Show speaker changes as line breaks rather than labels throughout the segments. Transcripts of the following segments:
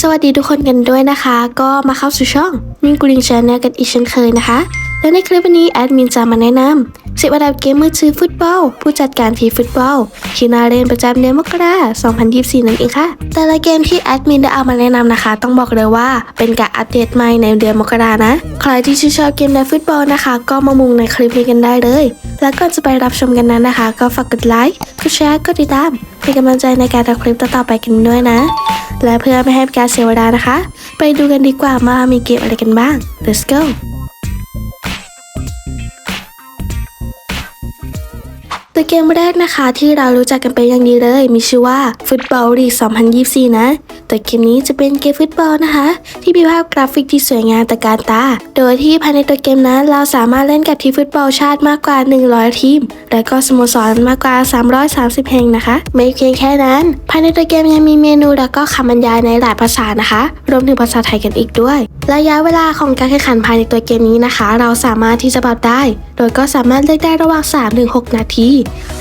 สวัสดีทุกคนกันด้วยนะคะ ก็มาเข้าสู่ช่องมิงกุลิงชาแนลกันอีกเช่นเคยนะคะ และในคลิปวันนี้แอดมินจะมาแนะนำสิบอันดับเกมมือถือฟุตบอล ผู้จัดการทีฟุตบอลที่น่าเล่นประจำเดือนมกราคม2024 นั่นเองค่ะ แต่ละเกมที่แอดมินได้เอามาแนะนำนะคะ ต้องบอกเลยว่าเป็นการอัปเดตใหม่ในเดือนมกรานะ ใครที่ชื่นชอบเกมในฟุตบอลนะคะ ก็มามุงในคลิปนี้กันได้เลย แล้วก่อนจะไปรับชมกันนั้นนะคะ ก็ฝากกดไลค์กดแชร์กดติดตามเป็นกำลังใจในการทำคลิปต่อๆไปกันด้วยนะ และเพื่อไม่ให้การเสียเวลานะคะ ไปดูกันดีกว่าว่ามีเกมอะไรกันบ้าง let's go ตัวเกมแรกนะคะที่เรารู้จักกันเป็นอย่างดีเลย มีชื่อว่าฟุตบอลลีก 2024 นะตัวเกมนี้จะเป็นเกมฟุตบอลนะคะ ที่มีภาพกราฟิกที่สวยงามตะการตา โดยที่ภายในตัวเกมนั้นเราสามารถเล่นกับทีมฟุตบอลชาติมากกว่า 100 ทีม และก็สโมสรมากกว่า 330 แห่งนะคะ ไม่เพียงแค่นั้น ภายในตัวเกมยังมีเมนูแล้วก็คำบรรยายในหลายภาษานะคะ รวมถึงภาษาไทยกันอีกด้วย ระยะเวลาของการแข่งขันภายในตัวเกมนี้นะคะ เราสามารถที่จะปรับได้ โดยก็สามารถเลือกได้ระหว่าง3-6นาที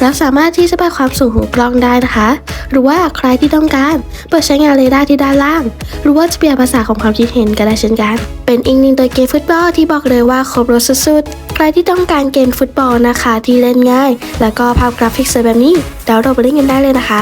และสามารถที่จะปรับความสูงของกล้องได้นะคะ หรือว่าใครที่ต้องการเปิดใช้งานเรดาร์ที่ด้านล่าง หรือว่าจะเปลี่ยนภาษาของความคิดเห็นก็ได้เช่นกัน เป็นอีกหนึ่งตัวเกมฟุตบอลที่บอกเลยว่าครบรถสุดๆ ใครที่ต้องการเกมฟุตบอลนะคะที่เล่นง่าย แล้วก็ภาพกราฟิกสวยแบบนี้ดี๋ยวเราไปเล่นกันได้เลยนะคะ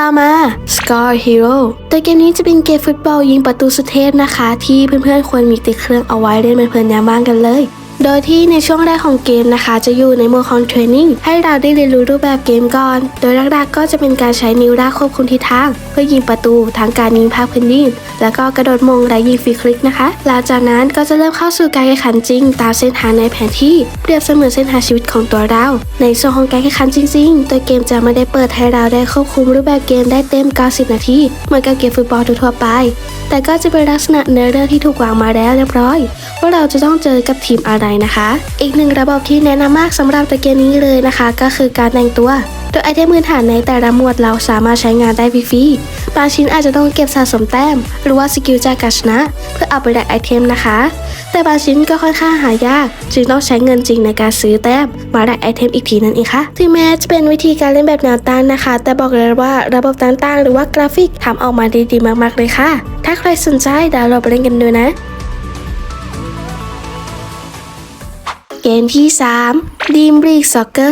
ต่อมา Score Hero ตัวเกมนี้จะเป็นเกมฟุตบอลยิงประตูสุดเทพนะคะ ที่เพื่อนๆควรมีติดเครื่องเอาไว้เล่นเป็นเพลินยามบ้างกันเลย โดยที่ในช่วงแรกของเกมนะคะ จะอยู่ในโหมดของเทรนนิ่งให้เราได้เรียนรู้รูปแบบเกมก่อน โดยแรกๆก็จะเป็นการใช้นิ้วลากควบคุมทิศทาง เพื่อยิงประตูทั้งการยิงภาพพื้นดินแล้วก็กระโดดมงและยิงฟรีคลิกนะคะหลังจากนั้นก็จะเริ่มเข้าสู่การแข่งขันจริง ตามเส้นทางในแผนที่เปรียบเสมือนเส้นทางชีวิตของตัวเรา ในส่วนของการแข่งขันจริงๆ ตัวเกมจะไม่ได้เปิดให้เราได้ควบคุมรูปแบบเกมได้เต็ม 90 นาทีเหมือนกับเกมฟุตบอลทั่วไป แต่ก็จะเป็นลักษณะเนื้อเรื่องที่ถูกวางมาแล้วเรียบร้อยว่าเราจะต้องเจอกับทีมอะไรนะคะ อีกหนึ่งระบบที่แนะนำมากสำหรับตัวเกมนี้เลยนะคะ ก็คือการแต่งตัวโดยไอเทมพื้นฐานในแต่ละหมวดเราสามารถใช้งานได้ฟรีๆบางชิ้นอาจจะต้องเก็บสะสมแต้ม หรือว่าสกิลจากกาชนะ เพื่อเอาไปแลกไอเทมนะคะ แต่บางชิ้นก็ค่อนข้างหายาก จึงต้องใช้เงินจริงในการซื้อแต้ม มาแลกไอเทมอีกทีนั่นเองค่ะ ถึงแม้จะเป็นวิธีการเล่นแบบแนวตั้งนะคะ แต่บอกเลยว่าระบบต่างๆ หรือว่ากราฟิกทำออกมาด้ดีมากๆเลยค่ะ ถ้าใครสนใจดาวน์โหลดไปเล่นกันดูนะ เกมที่ 3 Dream League Soccer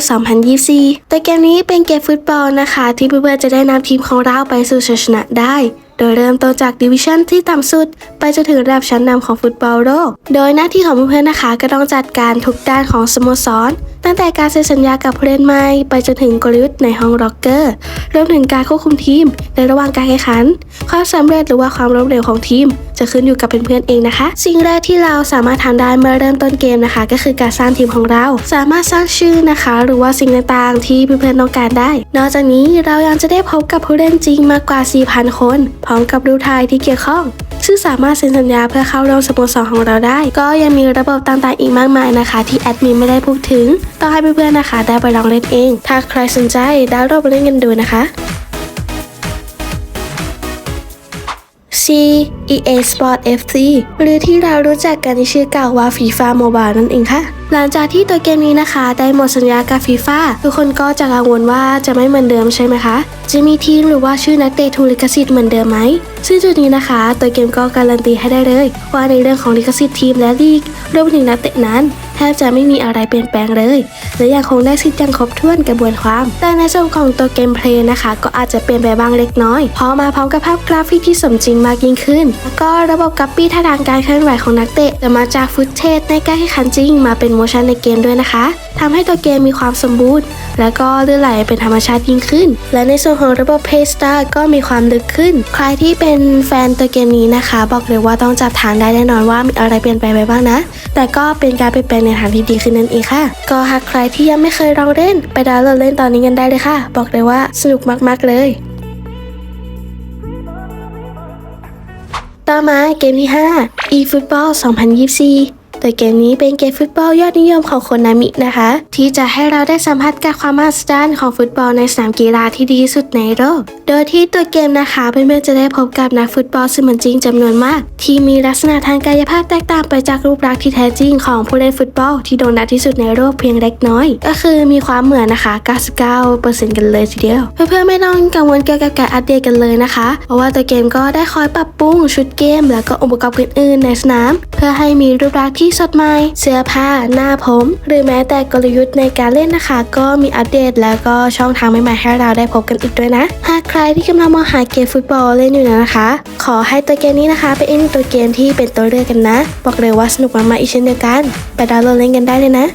2024 แต่เกมนี้เป็นเกมฟุตบอลนะคะ ที่เพื่อนๆจะได้นำทีมของเราไปสู่ชัยชนะได้ โดยเริ่มต้นจากดิวิชั่นที่ต่ำสุด ไปจนถึงระดับชั้นนำของฟุตบอลโลก โดยหน้าที่ของเพื่อนๆนะคะ ก็ต้องจัดการทุกด้านของสโมสร ตั้งแต่การเซ็นสัญญากับผู้เล่นใหม่ไปจนถึงกลยุทธ์ในห้องล็อกเกอร์รวมถึงการควบคุมทีม ในระหว่างการแข่งขัน ความสำเร็จหรือว่าความล้มเหลวของทีม จะขึ้นอยู่กับเพื่อนๆเองนะคะ สิ่งแรกที่เราสามารถทำได้เมื่อเริ่มต้นเกมนะคะ ก็คือการสร้างทีมของเรา สามารถสร้างชื่อนะคะ หรือว่าสิ่งต่างๆ ที่เพื่อนๆต้องการได้ นอกจากนี้เรายังจะได้พบกับผู้เล่นจริงมากกว่า 4,000 คน พร้อมกับรูปถ่ายที่เกี่ยวข้อง ซึ่งสามารถเซ็นสัญญาเพื่อเข้าร่วมสโมสรของเราได้ ก็ยังมีระบบต่างๆอีกมากมายนะคะ ที่แอดมินไม่ได้พูดถึง ต้องให้เพื่อนๆนะคะ ได้ไปลองเล่นเอง ถ้าใครสนใจดาวน์โหลดไปเล่นกันดูนะคะ C EA Sport FC หรือที่เรารู้จักกันในชื่อเก่าว่า FIFA Mobile นั่นเองค่ะหลังจากที่ตัวเกมนี้นะคะ ได้หมดสัญญากับ FIFA ทุกคนก็จะกังวลว่าจะไม่เหมือนเดิมใช่ไหมคะ จะมีทีมหรือว่าชื่อนักเตะถูกลิขสิทธิ์เหมือนเดิมไหม ซึ่งจุดนี้นะคะ ตัวเกมก็การันตีให้ได้เลย ว่าในเรื่องของลิขสิทธิ์ทีมและลีกรวมถึงนักเตะนั้น บจะไม่มีอะไรเปลี่ยนแปลงเลย และยังคงได้สิทธิ์ย่างครบถ้วนกระบวนความ แต่ในส่วนของตัวเกมเพลย์นะคะ ก็อาจจะเปลี่ยนไปบ้างเล็กน้อยเพราะมาพร้อมกับภาพกราฟิกที่สมจริงมากยิ่งขึ้น แล้วก็ระบบกัปปี้ท่าทางการเคลื่อนไหวของนักเตะจะมาจากฟุตเทจในการแข่งขันจริง มาเป็นโมชั่นในเกมด้วยนะคะทำให้ตัวเกมมีความสมบูรณ์ แล้วก็ลื่นไหลเป็นธรรมชาติยิ่งขึ้น และในส่วนของระบบ Play Star ก็มีความลึกขึ้น ใครที่เป็นแฟนตัวเกมนี้นะคะ บอกเลยว่าต้องจับทางได้แน่นอนว่ามีอะไรเปลี่ยนแปลงไปบ้างนะ แต่ก็เป็นการเปลี่ยนแปลงในทางที่ดีขึ้นนั่นเองค่ะ ก็หากใครที่ยังไม่เคยลองเล่น ไปดาวน์โหลดเล่นตอนนี้กันได้เลยค่ะ บอกเลยว่าสนุกมากๆเลยต่อมาเกมที่ 5 eFootball 2024 โดยเกมนี้เป็นเกมฟุตบอลยอดนิยมของคนนามินะคะ ที่จะให้เราได้สัมผัสกับความมหัศจรรย์ของฟุตบอลในสนามกีฬาที่ดีสุดในโลก โดยที่ตัวเกมนะคะเพื่อนๆจะได้พบกับนักฟุตบอลเสมือนจริงจำนวนมาก ที่มีลักษณะทางกายภาพแตกต่างไปจากรูปลักษณ์ที่แท้จริงของผู้เล่นฟุตบอลที่โด่งดังที่สุดในโลกเพียงเล็กน้อย ก็คือมีความเหมือนนะคะ 99%กันเลยทีเดียว เพื่อนๆไม่ต้องกังวลเกี่ยวกับการอัปเดตกันเลยนะคะ เพราะว่าตัวเกมก็ได้คอยปรับปรุงชุดเกม แล้วก็องค์ประกอบอื่นๆในสนาม เพื่อให้มีรูปลักษณ์ที่สดใหม่ เสื้อผ้า หน้าผม หรือแม้แต่กลยุทธ์ในการเล่นนะคะ ก็มีอัปเดตแล้วก็ช่องทางใหม่ๆให้เราได้พบกันอีกด้วยนะ หากใครที่กำลังมองหาเกมฟุตบอลเล่นอยู่นะคะ ขอให้ตัวเกมนี้นะคะ เป็นอีกหนึ่งตัวเกมที่เป็นตัวเลือกกันนะ บอกเลยว่าสนุกมากๆอีกเช่นเดียวกัน ไปดาวน์โหลดเล่นกันได้เลยนะ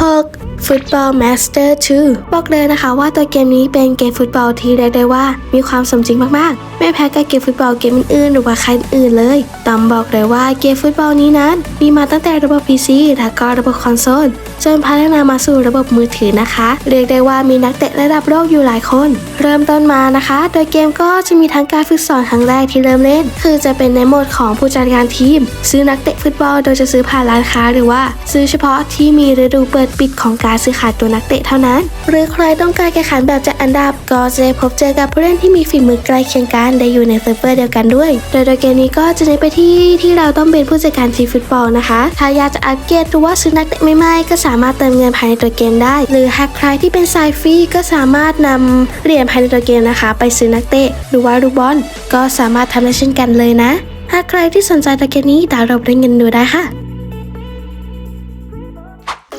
6. Football Master 2 บอกเลยนะคะว่าตัวเกมนี้เป็นเกมฟุตบอลที่เรียกได้ว่า มีความสมจริงมากๆ ไม่แพ้กับเกมฟุตบอลเกมอื่นๆหรือว่าใครอื่นเลยต้องบอกเลยว่าเกมฟุตบอลนี้นั้น มีมาตั้งแต่ระบบ PC และก็ระบบคอนโซลจนพัฒนามาสู่ระบบมือถือนะคะ เรียกได้ว่ามีนักเตะระดับโลกอยู่หลายคน เริ่มต้นมานะคะ โดยเกมก็จะมีทั้งการฝึกสอนครั้งแรกที่เริ่มเล่น คือจะเป็นในโหมดของผู้จัดการทีม ซื้อนักเตะฟุตบอลโดยจะซื้อผ่านร้านค้าหรือว่า ซื้อเฉพาะที่มีฤดูเปิดปิดของการซื้อขายตัวนักเตะเท่านั้น หรือใครต้องการแข่งขันแบบจัดอันดับ ก็จะได้พบเจอกับผู้เล่นที่มีฝีมือใกล้เคียงกันได้อยู่ในเซิร์ฟเวอร์เดียวกันด้วย โดยโดยเกมนี้ก็จะเน้นไปที่ที่เราต้องเป็นผู้จัดการทีมฟุตบอลนะคะถ้าอยากจะอัปเกรดหรือว่าซื้อนักเตะใหม่ๆก็สามารถเติมเงินภายในตัวเกมได้ หรือหากใครที่เป็นสายฟรีก็สามารถนำเหรียญภายในตัวเกมนะคะ ไปซื้อนักเตะหรือว่าลูกบอลก็สามารถทำได้เช่นกันเลยนะ หากใครที่สนใจตัวเกมนี้ดาวน์โหลดเล่นกันดูได้ค่ะ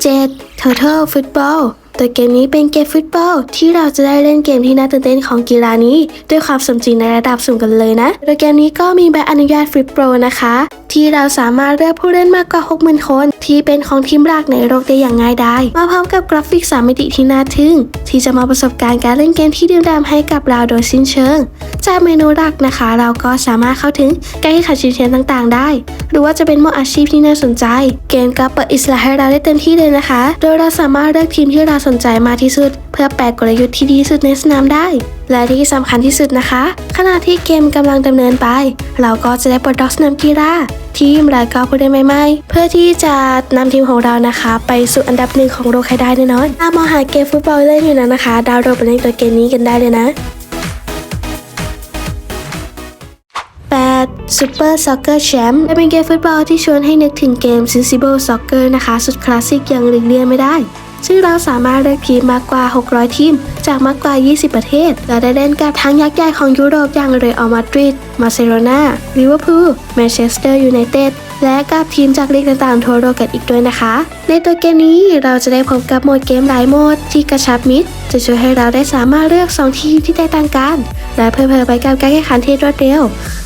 7. Total Football ตัวเกมนี้เป็นเกมฟุตบอล ที่เราจะได้เล่นเกมที่น่าตื่นเต้นของกีฬานี้ ด้วยความสมจริงในระดับสูงกันเลยนะ โดยเกมนี้ก็มีใบอนุญาตฟลิปโปรนะคะ ที่เราสามารถเลือกผู้เล่นมากกว่า 60,000 คน ที่เป็นของทีมหลักในโลกได้อย่างง่ายดายมาพร้อมกับกราฟิกสามมิติที่น่าทึ่ง ที่จะมาประสบการณ์การเล่นเกมที่ดื่มด่ำให้กับเราโดยสิ้นเชิง จากเมนูหลักนะคะ เราก็สามารถเข้าถึงการแข่งขันชิงแชมป์ต่างๆ ได้ หรือว่าจะเป็นโมอาชีพที่น่าสนใจ เกมก็เปิดอิสระให้เราได้เต็มที่เลยนะคะ โดยเราสามารถเลือกทีมที่เราสนใจมากที่สุด เพื่อแปลกลยุทธ์ที่ดีที่สุดในสนามได้ และที่สำคัญที่สุดนะคะ ขณะที่เกมกำลังดำเนินไป เราก็จะได้ปลดล็อกสนามกีฬาทีมและก็ผู้เล่นใหม่ๆ เพื่อที่จะนำทีมของเรานะคะ ไปสู่อันดับหนึ่งของโลกให้ได้แน่นอนถ้ามองหาเกมฟุตบอลเล่นอยู่นะนะคะ ดาวน์โหลดไปเล่นตัวเกมนี้กันได้เลยนะ 8. Super Soccer Champ เป็นเกมฟุตบอลที่ชวนให้นึกถึงเกม Sensible Soccer นะคะ สุดคลาสสิกอย่างหลีกเลี่ยงไม่ได้ ซึ่งเราสามารถเลือกทีมมากกว่า 600 ทีม จากมากกว่า 20 ประเทศ และได้เล่นกับทั้งยักษ์ใหญ่ของยุโรปอย่างเรอัลมาดริด มาร์เซโลนาลิเวอร์พูล แมนเชสเตอร์ยูไนเต็ด และกับทีมจากลีกต่างๆทั่วโลกกันอีกด้วยนะคะ ในตัวเกมนี้เราจะได้พบกับโหมดเกมหลายโหมดที่กระชับมิตร จะช่วยให้เราได้สามารถเลือก 2 ทีมที่แตกต่างกัน และเพลิดเพลินไปกับการแข่งขันที่รวดเร็ว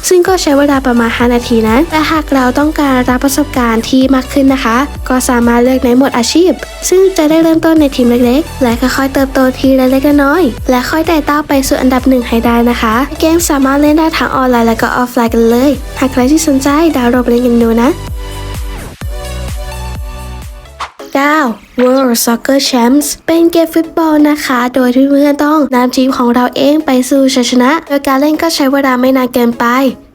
ซึ่งก็ใช้เวลาประมาณ 5 นาทีนะแต่หากเราต้องการรับประสบการณ์ที่มากขึ้นนะคะ ก็สามารถเลือกในหมดอาชีพ ซึ่งจะได้เริ่มต้นในทีมเล็กๆ และค่อยๆเติบโตทีละเล็กละน้อย และค่อยไต่เต้าไปสู่อันดับหนึ่งให้ได้นะคะ เกมสามารถเล่นได้ทั้งออนไลน์และก็ออฟไลน์กันเลย หากใครที่สนใจดาวน์โหลดเล่นกันดูนะ 9. World Soccer Champs เป็นเกมฟุตบอลนะคะ โดยที่เพื่อนต้องนำทีมของเราเองไปสู่ชัยชนะ โดยการเล่นก็ใช้เวลาไม่นานเกินไป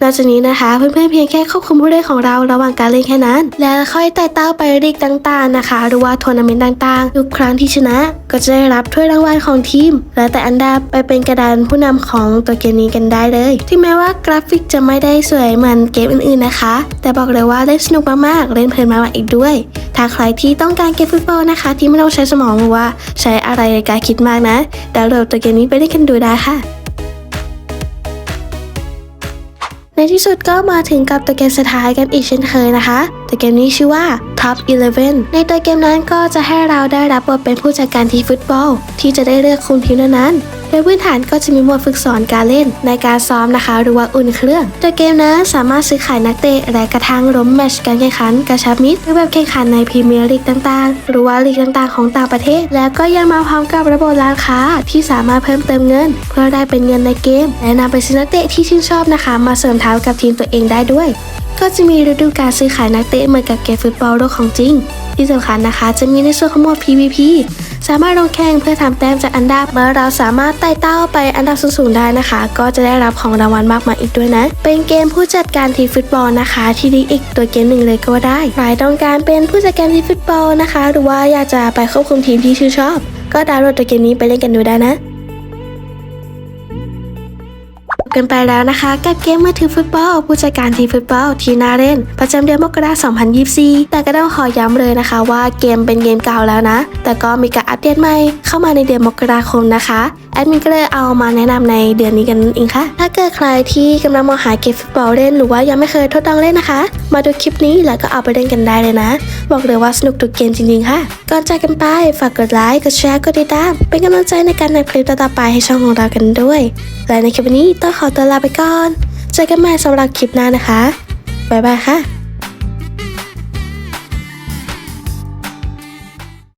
นอกจากนี้นะคะเพื่อนๆเพียงแค่ควบคุมผู้เล่นของเราระหว่างการเล่นแค่นั้น และค่อยไต่เต้าไปลีกต่างๆนะคะ หรือว่าทัวร์นาเมนต์ต่างๆ ทุกครั้งที่ชนะ ก็จะได้รับถ้วยรางวัลของทีม และแต่อันดับไปเป็นกระดานผู้นำของตัวเกมนี้กันได้เลยถึงแม้ว่ากราฟิกจะไม่ได้สวยเหมือนเกมอื่นๆนะคะ แต่บอกเลยว่าเล่นสนุกมากๆเล่นเพลินมากๆอีกด้วย ถ้าใครที่ต้องการเกมฟุตบอลนะคะ ที่ไม่ต้องใช้สมองหรือว่าใช้อะไรในการคิดมากนะดาวน์โหลดตัวเกมนี้ไปเล่นกันดูได้ค่ะ ในที่สุดก็มาถึงกับตัวเกมสุดท้ายกันอีกเช่นเคยนะคะ ตัวเกมนี้ชื่อว่า Top 11 ในตัวเกมนั้นก็จะให้เราได้รับบทเป็นผู้จัดการทีฟุตบอล ที่จะได้เลือกคุมทีมนั้นๆ โดยพื้นฐานก็จะมีหมวดฝึกสอนการเล่นในการซ้อมนะคะ หรือว่าอุ่นเครื่องตัวเกมนั้นสามารถซื้อขายนักเตะและกระทั่งล้มแมชการแข่งขันกระชับมิตรหรือแบบแข่งขันในพรีเมียร์ลีกต่างๆ หรือว่าลีกต่างๆ ของต่างประเทศ แล้วก็ยังมาพร้อมกับระบบร้านค้าที่สามารถเพิ่มเติมเงิน เพื่อได้เป็นเงินในเกม และนำไปซื้อนักเตะที่ชื่นชอบนะคะ มาเสริมทัพกับทีมตัวเองได้ด้วย ก็จะมีฤดูการซื้อขายนักเตะเหมือนกับเกมฟุตบอลโลกของจริง ที่สำคัญนะคะ จะมีในส่วนของหมด PVP สามารถลงแข่งเพื่อทำแต้มจากอันดับเมื่อเราสามารถไต่เต้าไปอันดับสูงๆได้นะคะ ก็จะได้รับของรางวัลมากมายอีกด้วยนะ เป็นเกมผู้จัดการทีฟุตบอลนะคะ ที่ดีอีกตัวเกมหนึ่งเลยก็ว่าได้ใครต้องการเป็นผู้จัดการทีฟุตบอลนะคะ หรือว่าอยากจะไปควบคุมทีมที่ชื่นชอบ ก็ดาวน์โหลดตัวเกมนี้ไปเล่นกันดูได้นะ กันไปแล้วนะคะ กับเกมมือถือฟุตบอล ผู้จัดการทีมฟุตบอลที่น่าเล่น ประจำเดือนมกราคม 2024 แต่ก็ต้องขอย้ำเลยนะคะว่าเกมเป็นเกมเก่าแล้วนะ แต่ก็มีการอัปเดตใหม่เข้ามาในเดือนมกราคมนะคะ แอดมินก็เลยเอามาแนะนำในเดือนนี้กันเองค่ะ ถ้าเกิดใครที่กำลังมองหาเกมฟุตบอลเล่นหรือว่ายังไม่เคยทดลองเล่นนะคะ มาดูคลิปนี้แล้วก็เอาไปเล่นกันได้เลยนะ บอกเลยว่าสนุกทุกเกมจริงๆค่ะ ก่อนจากกันไปฝากกดไลค์ กดแชร์ กดติดตาม เป็นกำลังใจในการทำคลิปต่อๆไปให้ช่องของเรากันด้วย และในคลิปนี้ต้องขอตัวลาไปก่อน เจอกันใหม่สำหรับคลิปหน้านะคะบ๊ายบายค่ะ